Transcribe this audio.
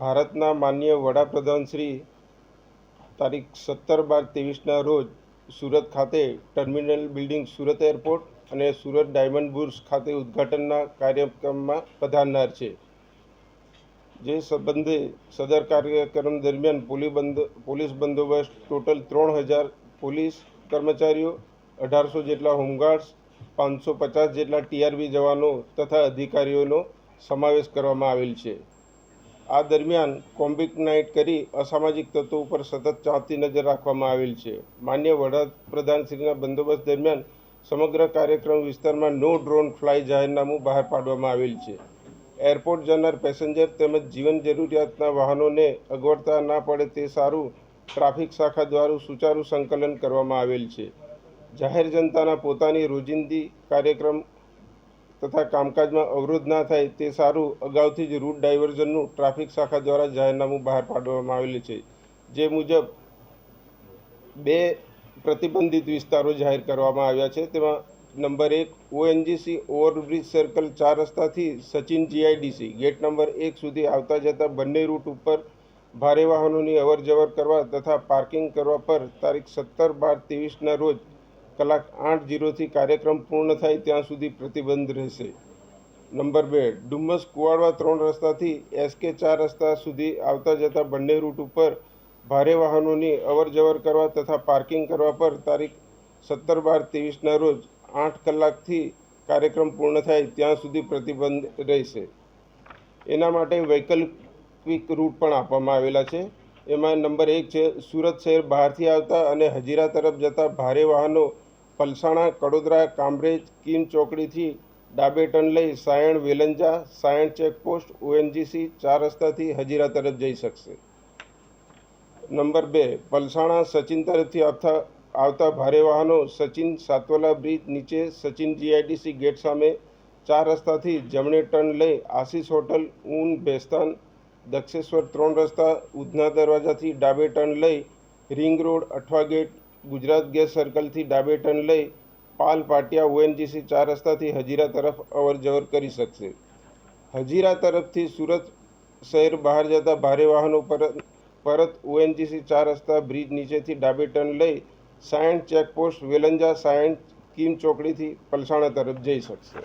ભારતના માનનીય વડાપ્રધાન શ્રી તારીખ સત્તર બાર ત્રેવીસના રોજ સુરત ખાતે ટર્મિનલ બિલ્ડિંગ સુરત એરપોર્ટ અને સુરત ડાયમંડ બુર્સ ખાતે ઉદ્ઘાટનના કાર્યક્રમમાં પધારનાર છે. જે સંબંધે સદર કાર્યક્રમ દરમિયાન પોલીસ બંદ પોલીસ બંદોબસ્ત ટોટલ ત્રણ હજાર પોલીસ કર્મચારીઓ, અઢારસો જેટલા હોમગાર્ડ્સ, પાંચસો પચાસ જેટલા ટીઆરબી જવાનો તથા અધિકારીઓનો સમાવેશ કરવામાં આવેલ છે. આ દરમિયાન કોમ્બિક નાઇટ કરી અસામાજિક તત્વો ઉપર સતત ચાંપતી નજર રાખવામાં આવેલ છે. માન્ય વડાપ્રધાનશ્રીના બંદોબસ્ત દરમિયાન સમગ્ર કાર્યક્રમ વિસ્તારમાં નો ડ્રોન ફ્લાય જાહેરનામું બહાર પાડવામાં આવેલ છે. એરપોર્ટ જનાર પેસેન્જર તેમજ જીવન જરૂરિયાતના વાહનોને અગવડતા ના પડે તે સારું ટ્રાફિક શાખા દ્વારા સુચારુ સંકલન કરવામાં આવેલ છે. જાહેર જનતાના પોતાની રોજિંદી કાર્યક્રમ તથા કામકાજમાં અવરોધ ના થાય તે સારું અગાઉથી જ રૂટ ડાયવર્ઝનનું ટ્રાફિક શાખા દ્વારા જાહેરનામું બહાર પાડવામાં આવેલું છે. જે મુજબ બે પ્રતિબંધિત વિસ્તારો જાહેર કરવામાં આવ્યા છે. તેમાં નંબર એક ઓએનજીસી ઓવરબ્રિજ સર્કલ ચાર રસ્તાથી સચિન જીઆઈડીસી ગેટ નંબર એક સુધી આવતા જતા બંને રૂટ ઉપર ભારે વાહનોની અવર જવર કરવા તથા પાર્કિંગ કરવા પર તારીખ સત્તર બાર ત્રેવીસના રોજ કલાક આઠ જીરોથી કાર્યક્રમ પૂર્ણ થાય ત્યાં સુધી પ્રતિબંધ રહેશે. નંબર બે, ડુમ્મસ કુવાડવા ત્રણ રસ્તાથી એસકે ચાર રસ્તા સુધી આવતા જતા બંને રૂટ ઉપર ભારે વાહનોની અવર જવર કરવા તથા પાર્કિંગ કરવા પર તારીખ સત્તર બાર ત્રેવીસના રોજ આઠ કલાકથી કાર્યક્રમ પૂર્ણ થાય ત્યાં સુધી પ્રતિબંધ રહેશે. એના માટે વૈકલ્પિક રૂટ પણ આપવામાં આવેલા છે. એમાં નંબર એક છે, સુરત શહેર બહારથી આવતા અને હજીરા તરફ જતા ભારે વાહનો પલસાણા, કડોદરા, કામરેજ, કિમ ચોકડીથી ડાબે ટર્ન લઈ સાયણ, વેલંજા, સાયણ ચેકપોસ્ટ, ઓએનજીસી ચાર રસ્તાથી હજીરા તરફ જઈ શકશે. નંબર બે, પલસાણા સચિન તરફથી આવતા આવતા ભારે વાહનો સચિન સાતવલા બ્રિજ નીચે સચિન જીઆઈડીસી ગેટ સામે ચાર રસ્તાથી જમણે ટર્ન લઈ આશીષ હોટલ, ઊન, ભેસ્તાન, દક્ષેશ્વર ત્રણ રસ્તા, ઉધના દરવાજાથી ડાબે ટર્ન લઈ ring road, Athwa gate Gujarat gas સર્કલથી ડાબે ટર્ન લઈ પાલ પાટિયા ઓએનજીસી ચાર રસ્તાથી હજીરા તરફ અવર જવર કરી શકશે. હજીરા તરફથી સુરત શહેર બહાર જતા ભારે વાહનો પરત પરત ઓએનજીસી ચાર રસ્તા બ્રિજ નીચેથી ડાબે ટર્ન લઈ સાયણ ચેકપોસ્ટ વેલંજા સાયણ કિમ ચોકડીથી પલસાણા તરફ જઈ શકશે.